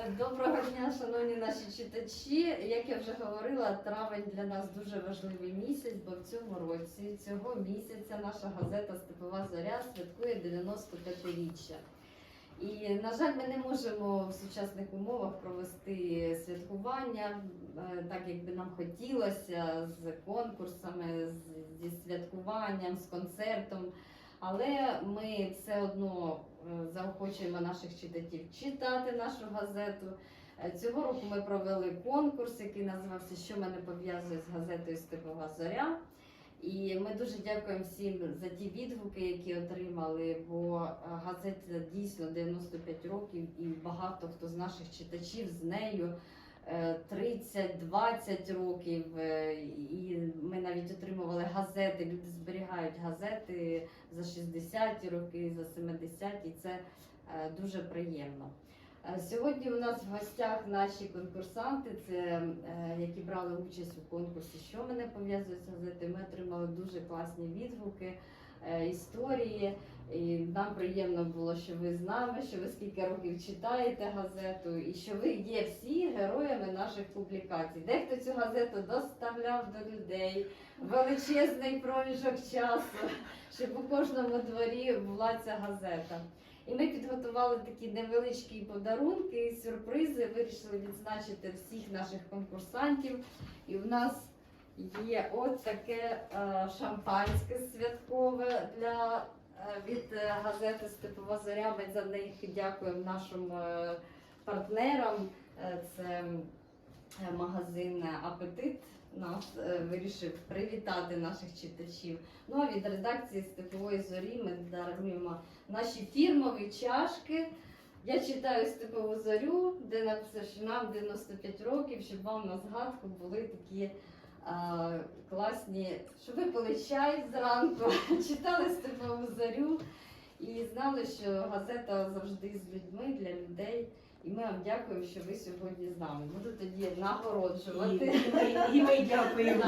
Е, Доброго дня, шановні наші читачі. Як я вже говорила, травень для нас дуже важливий місяць, бо в цьому році, цього місяця, наша газета Степова Зоря святкує 95-річчя. І, на жаль, ми не можемо в сучасних умовах провести святкування, е, так як би нам хотілося, з конкурсами, зі святкуванням, з концертом. Але ми все одно заохочуємо наших читачів читати нашу газету. Е, Цього року ми провели конкурс, який називався Що мене пов'язує з газетою Степова Зоря. І ми дуже дякуємо всім за ті відгуки, які отримали, бо е, газета дійсно 95 років, і багато хто з наших читачів з нею е, 30-20 років. е, І ми навіть отримували газети. Люди зберігають газети за 60-ті роки, за 70-ті. Це е, дуже приємно. Е, Сьогодні у нас в гостях наші конкурсанти, це е, які брали участь у конкурсі, що мене пов'язує з газетою. Ми отримали дуже класні відгуки, е, історії. І нам приємно було, що ви з нами, що ви скільки років читаєте газету, і що ви є всі героями наших публікацій. Дехто цю газету доставляв до людей величезний проміжок часу, щоб у кожному дворі була ця газета. І ми підготували такі невеличкі подарунки, сюрпризи. Вирішили відзначити всіх наших конкурсантів. І в нас є от таке е, шампанське святкове для від е, газети Степова Зоря. Ми за них дякуємо нашим е, партнерам. Е, Це е, магазин Апетит. Нас е, вирішив привітати наших читачів. Ну а від редакції Степової зорі ми даруємо наші фірмові чашки. Я читаю Степову зорю, де написано, що нам 95 років, щоб вам на згадку були такі класні, щоб ви пили чай зранку, читали Степову зорю і знали, що газета завжди з людьми для людей. І ми вам дякуємо, що ви сьогодні з нами. Буду тоді нагороджувати. і, ми, і ми дякуємо.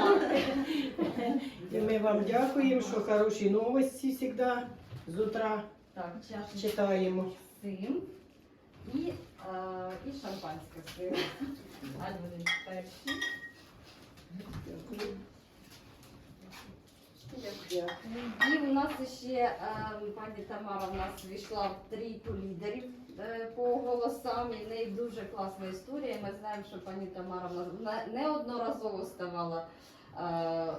І ми вам дякуємо, що хороші новості завжди з утра Так, чашечки. читаємо. цим і, е, і шампанське з цим. Перші. І у нас ще е, пані Тамара в нас війшла в трійку лідерів е, по голосам. І в неї дуже класна історія. Ми знаємо, що пані Тамара в нас неодноразово ставала е,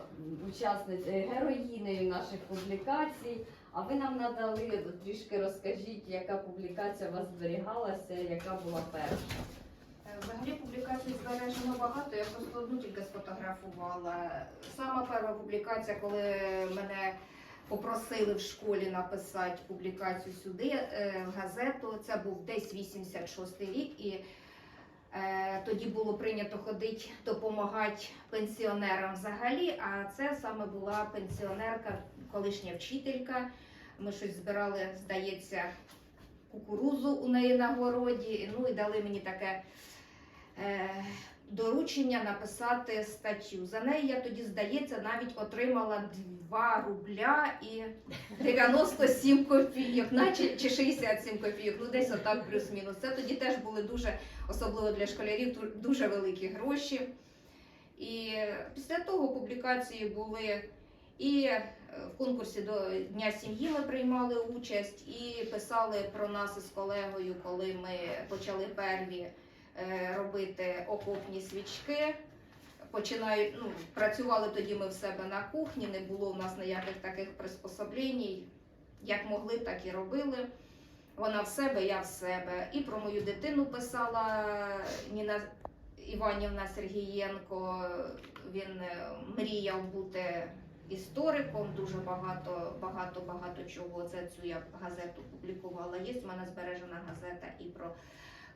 учасницею героїнею наших публікацій. А ви нам надали трішки розкажіть, яка публікація у вас зберігалася, яка була перша. Взагалі публікацій збережено багато, я просто одну тільки сфотографувала. Сама перша публікація, коли мене попросили в школі написати публікацію сюди, е, в газету, це був десь 86 рік, і е, тоді було прийнято ходити допомагати пенсіонерам взагалі. А це саме була пенсіонерка, колишня вчителька. Ми щось збирали, здається, кукурузу у неї на городі. Ну і дали мені таке доручення написати статтю. За неї я тоді, здається, навіть отримала 2 рубля і 97 копійок, наче чи 67 копійок, ну десь отак плюс-мінус. Це тоді теж були дуже, особливо для школярів, дуже великі гроші. І після того публікації були і е, в конкурсі до Дня сім'ї ми приймали участь і писали про нас із колегою, коли ми почали перві е, робити окопні свічки. Починають, ну, працювали тоді ми в себе на кухні, не було у нас ніяких таких приспособлень. Як могли, так і робили. Вона в себе, я в себе. І про мою дитину писала Ніна Іванівна Сергієнко. Він е, мріяв бути істориком, дуже багато, багато, багато чого. Це цю я газету публікувала. Є в мене збережена газета і про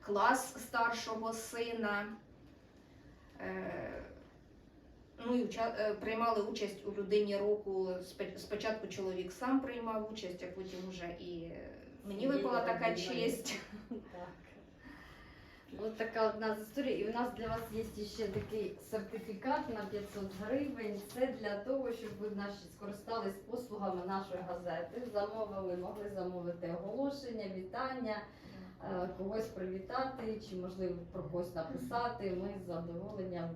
клас старшого сина. Е, Ну і е, приймали участь у людині року. Спочатку чоловік сам приймав участь, а потім вже і мені випала така честь. Так. Ось така одна з історій. І у нас для вас є ще такий сертифікат на 500 гривень. Це для того, щоб ви наші скористались послугами нашої газети. Замовили, могли замовити оголошення, вітання. Е, когось привітати, чи можливо про когось написати, ми з задоволенням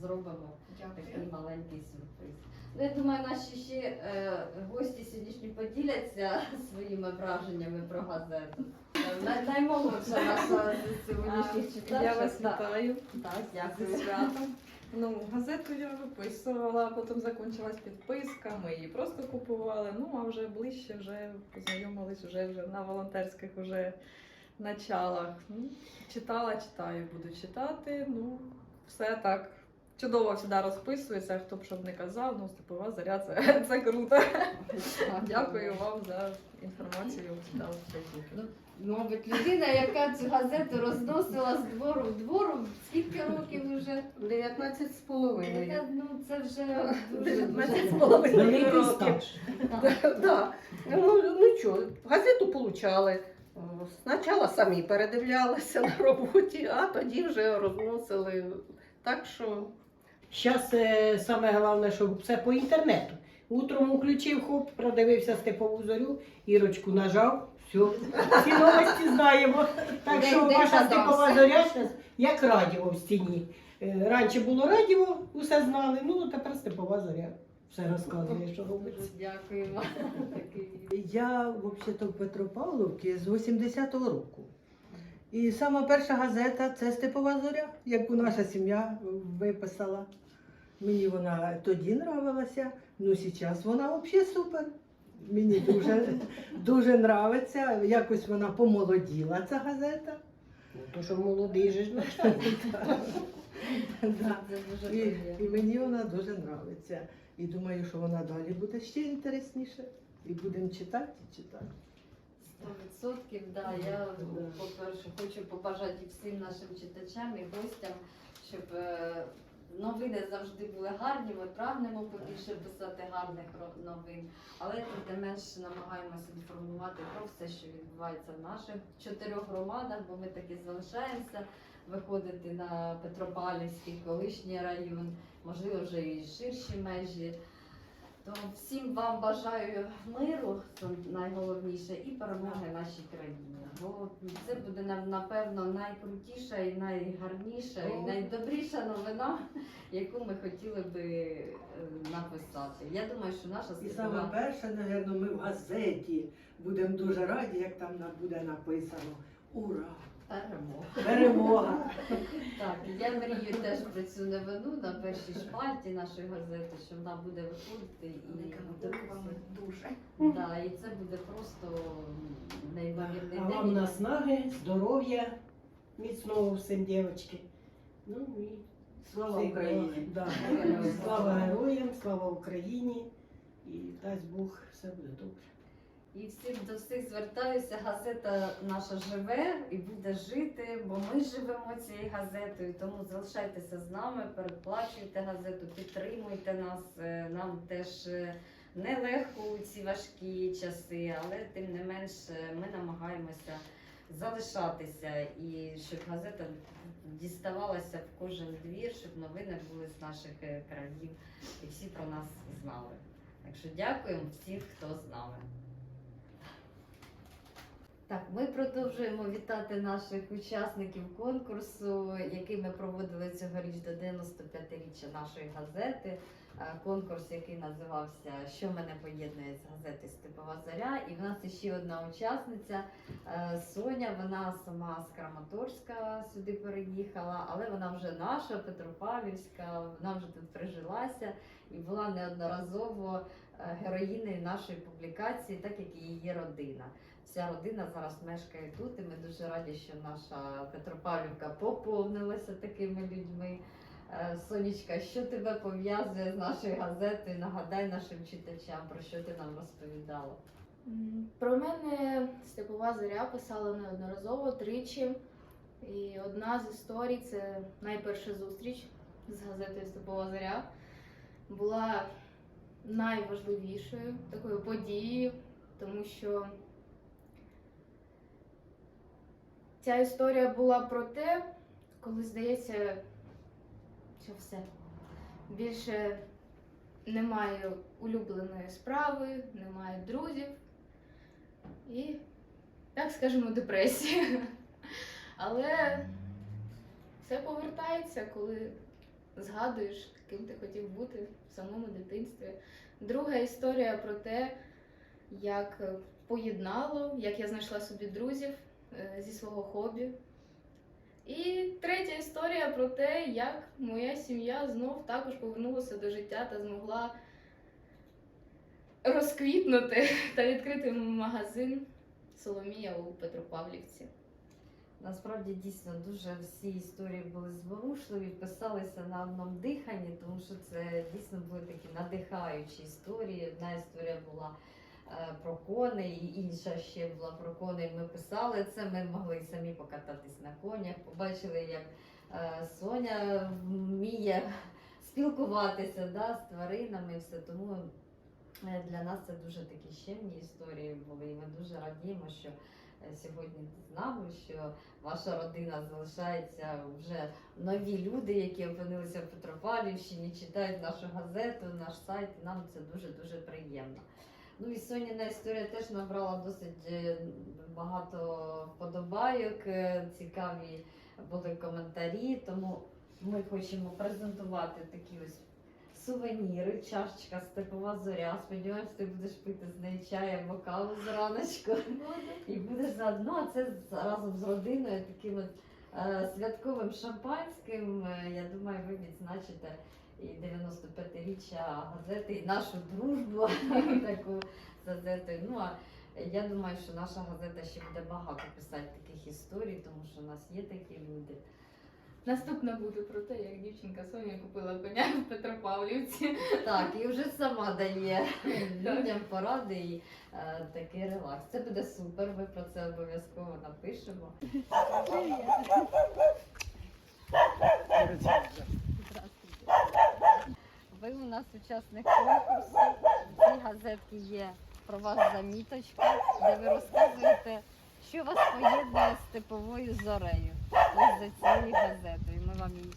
зробимо такий маленький сюрприз. Ну, я думаю, наші ще е, гості сьогоднішні поділяться своїми враженнями про газету. Най- наймолодша наша сьогоднішніх читачів. Я вас вітаю Так, дякую. Ну, газету я виписувала, потім закінчилась підписка, ми її просто купували. Ну, а вже ближче вже познайомились вже, вже на волонтерських уже началах. Ну, читала, читаю, буду читати. Ну, все так. Чудово завжди розписується, хто б щоб не казав, ну степова заря це, це круто. Дякую вам за інформацію, читала в Фейсбуці. Мабуть, людина, яка цю газету розносила з двору в двору, скільки років вже? 19 з половиною. Ну, це вже дуже, 19 з половиною років. Да. Ну, ну що, газету получали. Спочатку самі передивлялися на роботі, а тоді вже розносили. Так що Зараз саме головне, що все по інтернету. Утром включив, хоп, продивився степову зорю, Ірочку нажав, все. Всі новості знаємо. Так що ваша степова зоря зараз як радіо в стіні. Е, Раніше було радіо, усе знали, ну тепер степова зоря. Все розказує, що робиться. Дякуємо. Такий Я взагалі в Петропавловці з 80-го року. І сама перша газета це Степова зоря, яку наша сім'я виписала. Мені вона тоді нравилася, ну зараз вона взагалі супер. Мені дуже, дуже нравиться. Якось вона помолоділа, ця газета. Ну, то, що молодий же ж і мені вона дуже нравиться. І думаю, що вона далі буде ще інтересніше. І будемо читати і читати. Сто відсотків, да. Я по-перше хочу побажати всім нашим читачам і гостям, щоб е, новини завжди були гарні. Ми прагнемо побільше писати гарних новин, але тим не менш намагаємося інформувати про все, що відбувається в наших чотирьох громадах, бо ми таки залишаємося виходити на Петропавлівський колишній район, можливо, вже і ширші межі. То всім вам бажаю миру, це найголовніше, і перемоги нашій країні. Бо це буде нам напевно найкрутіша і найгарніша, і найдобріша новина, яку ми хотіли би е, написати. Я думаю, що наша І саме перше, напевно, ми в газеті будемо дуже раді, як там буде написано Ура! Перемога. Перемога! Так, я мрію теж про цю новину на першій шпальті нашої газети, що вона буде виходити і вам дуже. Да, і це буде просто неймовірний А день. вам наснаги, здоров'я, міцного всім, дівчатки. Ну і слава всіх Україні! Да. Героям Слава героям, слава Україні. І дасть Бог, все буде добре. І всім до всіх звертаюся. Газета наша живе і буде жити, бо ми живемо цією газетою. Тому залишайтеся з нами, передплачуйте газету, підтримуйте нас. Е, Нам теж е, нелегко у ці важкі часи, але тим не менш е, ми намагаємося залишатися і щоб газета діставалася в кожен двір, щоб новини були з наших країв і всі про нас знали. Так що дякуємо всім, хто з нами. Так, ми продовжуємо вітати наших учасників конкурсу, який ми проводили цьогоріч до 95-річчя нашої газети. Е, Конкурс, який називався Що мене поєднує з газети Степова Заря. І в нас ще одна учасниця е, Соня. Вона сама з Краматорська сюди переїхала, але вона вже наша, Петропавлівська, вона вже тут прижилася і була неодноразово е, героїнею нашої публікації, так як і її родина. Вся родина зараз мешкає тут, і ми дуже раді, що наша Петропавлівка поповнилася такими людьми. Е, Сонечка, що тебе пов'язує з нашою газетою? Нагадай нашим читачам, про що ти нам розповідала. Про мене Степова Зоря писала неодноразово тричі. І одна з історій це найперша зустріч з газетою Степова Зоря. Була найважливішою такою подією, тому що ця історія була про те, коли здається, що все. Більше немає улюбленої справи, немає друзів. І так скажемо, депресії. Але все повертається, коли згадуєш, ким ти хотів бути в самому дитинстві. Друга історія про те, як поєднало, як я знайшла собі друзів е, зі свого хобі. І третя історія про те, як моя сім'я знов також повернулася до життя та змогла розквітнути та відкрити магазин Соломія у Петропавлівці. Насправді дійсно дуже всі історії були зворушливі, писалися на одному диханні, тому що це дійсно були такі надихаючі історії. Одна історія була про коней, і інша ще була про коней. Ми писали це. Ми могли самі покататись на конях. Побачили, як е, Соня вміє спілкуватися да, з тваринами. Все тому е, для нас це дуже такі щемні історії були. І ми дуже радіємо, що е, сьогодні з нами, що ваша родина залишається вже нові люди, які опинилися в Петропавлівщині, читають нашу газету, наш сайт. Нам це дуже дуже приємно. Ну і Соніна історія теж набрала досить е, багато вподобайок, е, цікаві були коментарі, тому ми хочемо презентувати такі ось сувеніри, чашечка степова зоря. Сподіваємось, ти будеш пити з неї чай або каву зраночку. І будеш заодно а це разом з родиною таким от, е, святковим шампанським. Я думаю, ви відзначите і 95-річчя газети, і нашу дружбу таку з газетою. Ну а я думаю, що наша газета ще буде багато писати таких історій, тому що у нас є такі люди. Наступна буде про те, як дівчинка Соня купила коня в Петропавлівці. Так, і вже сама дає людям поради і е, такий релакс. Це буде супер. Ми про це обов'язково напишемо. Ви у нас учасник конкурсу. В цій газетці є про вас заміточка, де ви розказуєте, що вас поєднує з типовою зорею. Ось за цією газетою. Ми вам її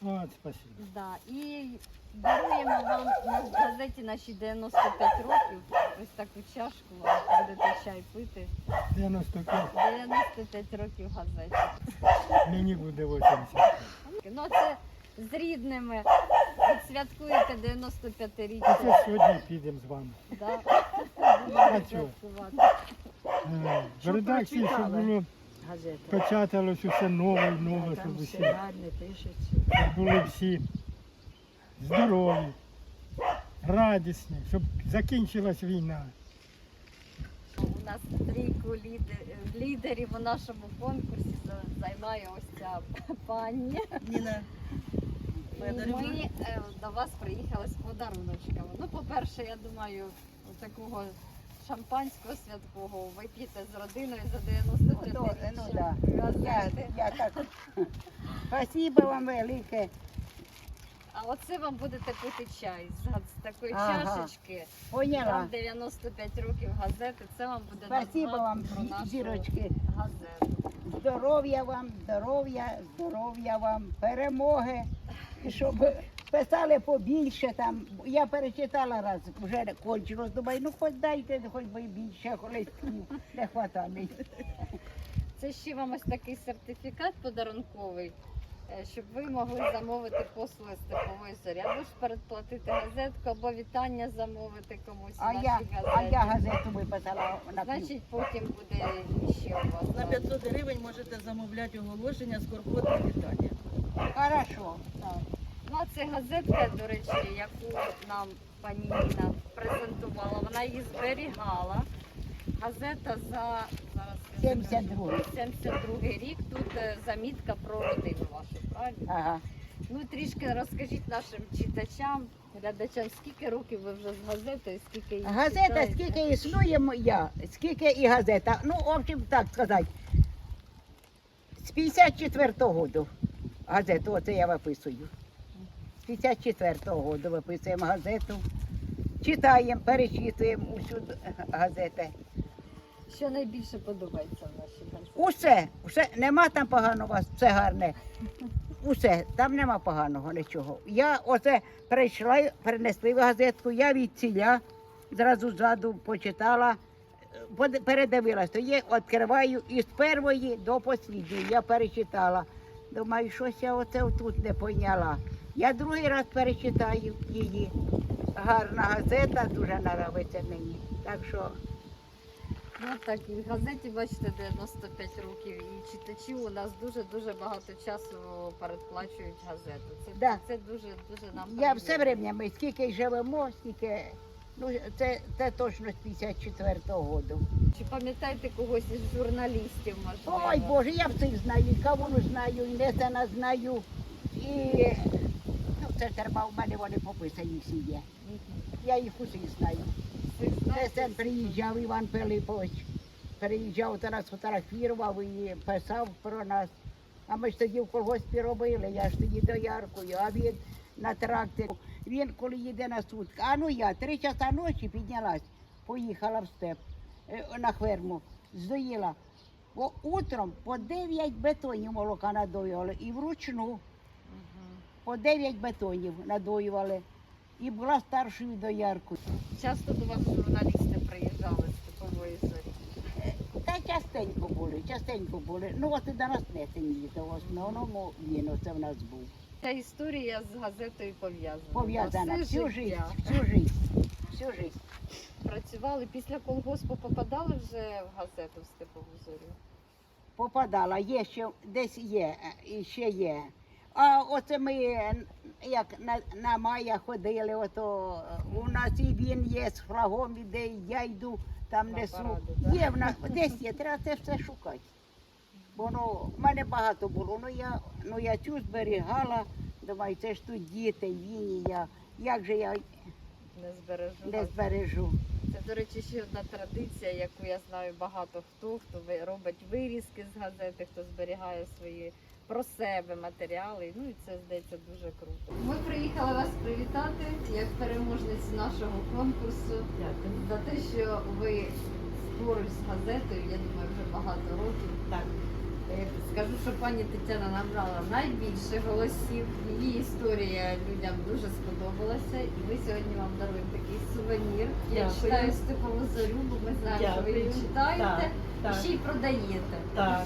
Вот, спасибо. Да, і даруємо вам на газеті наші 95 років. Ось таку чашку вам будете чай пити. 95, 95 років газеті. мені буде 80. Ну це з рідними. Відсвяткуєте 95-річчя. Оце сьогодні підемо з вами. Да? А чого? Е, В редакції, щоб було Газета. печаталось усе нове і нове, щоб усі щоб були всі здорові, радісні, щоб закінчилась війна. У нас трійку ліде- лідерів у нашому конкурсі за- займає ось ця пані. Ніна ми е, до вас приїхали з подаруночками. Ну, по-перше, я думаю, такого шампанського святкового вип'єте з родиною за 95 Ну, річчя ну, да. Я, я так. Спасибо вам велике. А оце вам будете пити чай з, га- з такої Ага. чашечки. Поняла. Там 95 років газети. Це вам буде Спасибо вам, про нашу зірочки. газету. Здоров'я вам, здоров'я, здоров'я вам, перемоги. Щоб писали побільше там. Я перечитала раз, вже кончилось. Думаю, ну хоч дайте, хоч би більше листів. Не хватає. Це ще вам ось такий сертифікат подарунковий, е, щоб ви могли замовити послуги степової зорі. Або ж передплатити газетку, або вітання замовити комусь. А нашій я, а я газету виписала на. Значить, потім буде ще у вас. На 500 гривень можете замовляти оголошення з корпотне вітання. Хорошо. Так. Ну, а це газетка, до речі, яку нам пані Ніна презентувала. Вона її зберігала. Газета за зараз я 72. скажу, 72 рік. Тут е, замітка про родину вашу, правильно? Ага. Ну трішки розкажіть нашим читачам, глядачам, скільки років ви вже з газетою, скільки її Газета, читаєте? скільки існує моя, скільки і газета. Ну, в общем, так сказати. З 54-го року газету, оце я виписую. З 54-го року виписуємо газету. Читаємо, перечитуємо усю газети. Що найбільше подобається в нашій газеті? Усе, усе, нема там поганого, все гарне. Усе, там нема поганого нічого. Я оце прийшла, принесли в газетку, я від ціля зразу ззаду почитала, передивилась, то є, відкриваю і з першої до останньої. Я перечитала. Думаю, щось я оце тут не поняла. Я другий раз перечитаю її. Гарна газета, дуже подобається мені. Так що Ну так, і в газеті бачите 95 років, і читачі у нас дуже-дуже багато часу передплачують газету. Це, Да. це дуже дуже нам я все время, ми скільки живемо, скільки. Ну, це, це точно з 54-го року. Чи пам'ятаєте когось із журналістів, можливо? Ой Боже, я всіх знаю, і Кавуну знаю, і Несена знаю. І ну, це треба, в мене вони пописані всі є. Я їх усіх знаю. Несен приїжджав Іван Пилипович. Приїжджав та нас фотографував і писав про нас. А ми ж тоді в колгоспі робили, я ж тоді дояркою, а він на тракторі. Він коли їде на сутки. А ну я три часа ночі піднялась, поїхала в степ е, на ферму, здоїла. Бо утром по 9 бетонів молока надоювали і вручну по 9 бетонів надоювали. І була старшою дояркою. Часто до вас журналісти приїжджали з типової зорі. Та частенько були, частенько були. Ну от і до нас не їздив, в основному він оце в нас був. Ця історія з газетою пов'язана. Пов'язана всю життя, життя. всю життя, всю життя. Працювали після колгоспу, попадали вже в газету в степову зорю. Попадала, є ще десь є, е, і ще є. А оце ми е, як на, на мая ходили, ото е, у нас і він є з флагом іде, і я йду там На несу. паради, да? Є в нас десь є, треба це все шукати. Бо ну, в мене багато було. Ну я, ну я цю зберігала. Думаю, це ж тут діти, він я. Як же я Не збережу. не збережу? Це, до речі, ще одна традиція, яку я знаю багато хто, хто ви- робить вирізки з газети, хто зберігає свої про себе матеріали. Ну і це здається дуже круто. Ми приїхали вас привітати як переможниці нашого конкурсу. Дякую за те, що ви поруч з газетою, я думаю, вже багато років. Так. Е, Скажу, що пані Тетяна набрала найбільше голосів. Її історія людям дуже сподобалася, і ми сьогодні вам даруємо такий сувенір. Я Дякую. читаю степову Зарю, бо ми знаємо, що ви її Дякую. читаєте Так, і ще й продаєте. так.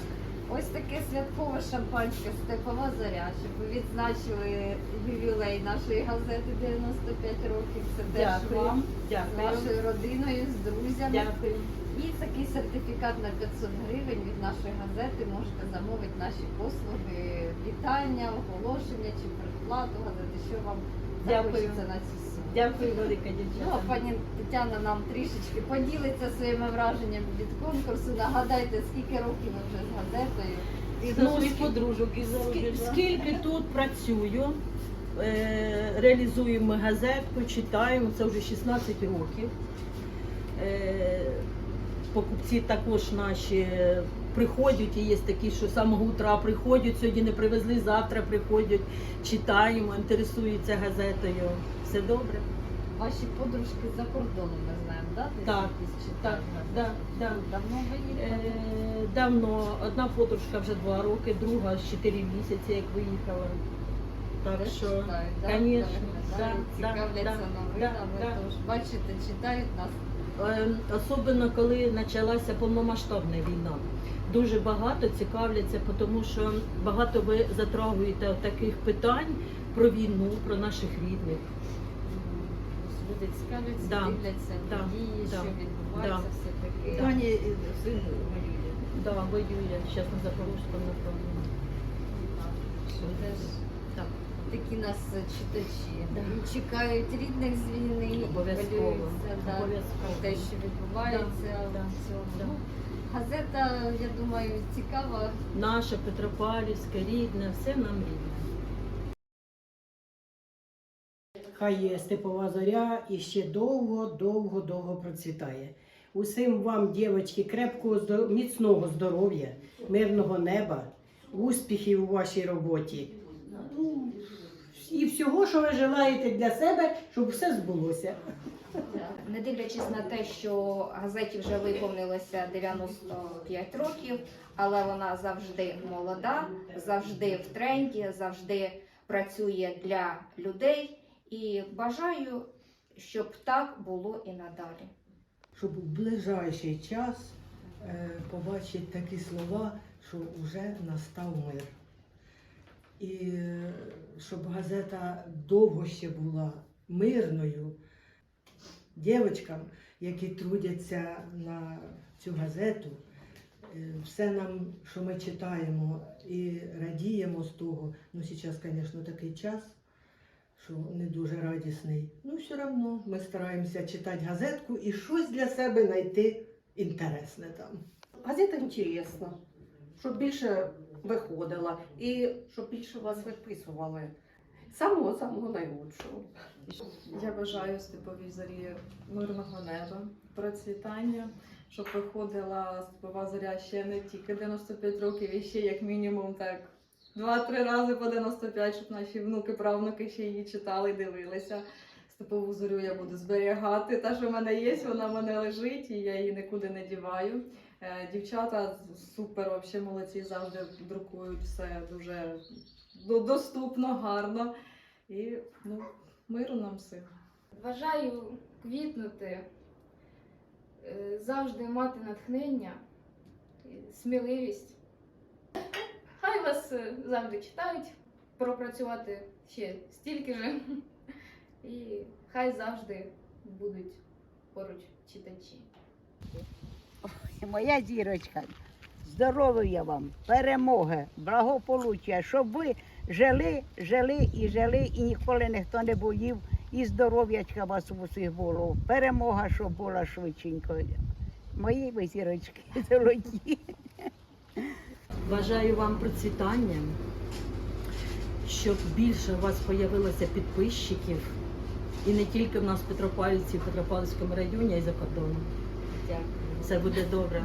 Ось таке святкове шампанське степова зоря, щоб ви відзначили ювілей нашої газети 95 років. Це теж Дякую. вам з Дякую. вашою родиною, з друзями. Дякую. І такий сертифікат на 500 гривень від нашої газети можете замовити наші послуги, вітання, оголошення чи предплату газети, що вам захочеться на цю Дякую, велика Ну, а дівчата. пані Тетяна нам трішечки поділиться своїми враженнями від конкурсу. Нагадайте, скільки років ви вже з газетою. І Ну, своїх подружок і за Скі- Скільки тут працюю, е, реалізуємо газетку, читаємо, це вже 16 років. Е, Покупці також наші приходять, і є такі, що з самого утра приходять, сьогодні не привезли, завтра приходять, читаємо, інтересуються газетою. Все добре? Ваші подружки за кордоном ми знаємо, да? Десь Так, якісь Так, да, да. Давно ви їхали? Е, Давно одна подружка вже два роки, друга з 4 місяці, як виїхала. Так що, читають, да? конечно, Переглядають, да, цікавляться да, новинами. да, да. Тож, бачите, читають нас. е, особливо коли почалася повномасштабна війна. Дуже багато цікавляться, тому що багато ви затрагуєте таких питань про війну, про наших рідних. Люди цікавляться, Да, дивляться да, події, да, що відбувається, да. все таки. Пані е, син воює. Да, воює зараз на Запорізькому направленні. Що теж Так. такі нас читачі. Да. Чекають рідних з війни, Обов'язково. да, Обов'язково. те, що відбувається Да, в цьому. да. Газета, я думаю, цікава. Наше Петропавлівське, рідне, все нам рідне. Хай степова зоря і ще довго, довго, довго процвітає. Усім вам, дівчатки, крепкого, міцного здоров'я, мирного неба, успіхів у вашій роботі. Ну, І всього, що ви желаєте для себе, щоб все збулося. Не дивлячись на те, що газеті вже виповнилося 95 років, але вона завжди молода, завжди в тренді, завжди працює для людей. І бажаю, щоб так було і надалі. щоб у ближайший час е, побачити такі слова, що вже настав мир. І е, щоб газета довго ще була мирною. Дівчатам, які трудяться на цю газету, е, все нам, що ми читаємо і радіємо з того. Ну, зараз, звісно, такий час, що не дуже радісний. Ну, все одно ми стараємося читати газетку і щось для себе знайти інтересне там. Газета інтересна, щоб більше виходила і щоб більше вас виписували. Самого самого найкращого. Я бажаю степовій зорі мирного неба, процвітання, щоб виходила степова зоря ще не тільки 95 років, і ще як мінімум так два-три рази по 95, щоб наші внуки, правнуки ще її читали, дивилися. Степову зорю я буду зберігати. Та, що в мене є, вона в мене лежить, і я її нікуди не діваю. Е, Дівчата супер, вообще молодці, завжди друкують все дуже доступно, гарно. І ну, миру нам всім. Бажаю квітнути, е, завжди мати натхнення, сміливість. Вас е, завжди читають, пропрацювати ще стільки же. І хай завжди будуть поруч читачі. Моя зірочка, здоров'я вам, перемоги, благополуччя, щоб ви жили, жили і жили, і ніколи ніхто не боїв, і здоров'ячка вас усіх було. Перемога, щоб була швидшенько. Мої ви зірочки золоті. Бажаю вам процвітання, щоб більше у вас з'явилося підписчиків. І не тільки в нас в Петропавлівці, в Петропавлівському районі, а й за кордоном. Дякую. Все буде добре.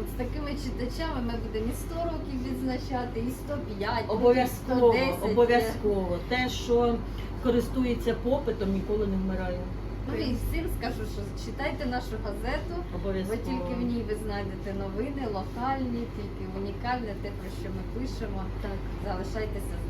От з такими читачами ми будемо і 100 років відзначати, і 105, Обов'язково, і 110. обов'язково. Те, що користується попитом, ніколи не вмирає. Ну і всім скажу, що читайте нашу газету, бо Обов'язково. тільки в ній ви знайдете новини, локальні, тільки унікальне, те, про що ми пишемо. Так. Залишайтеся з нами.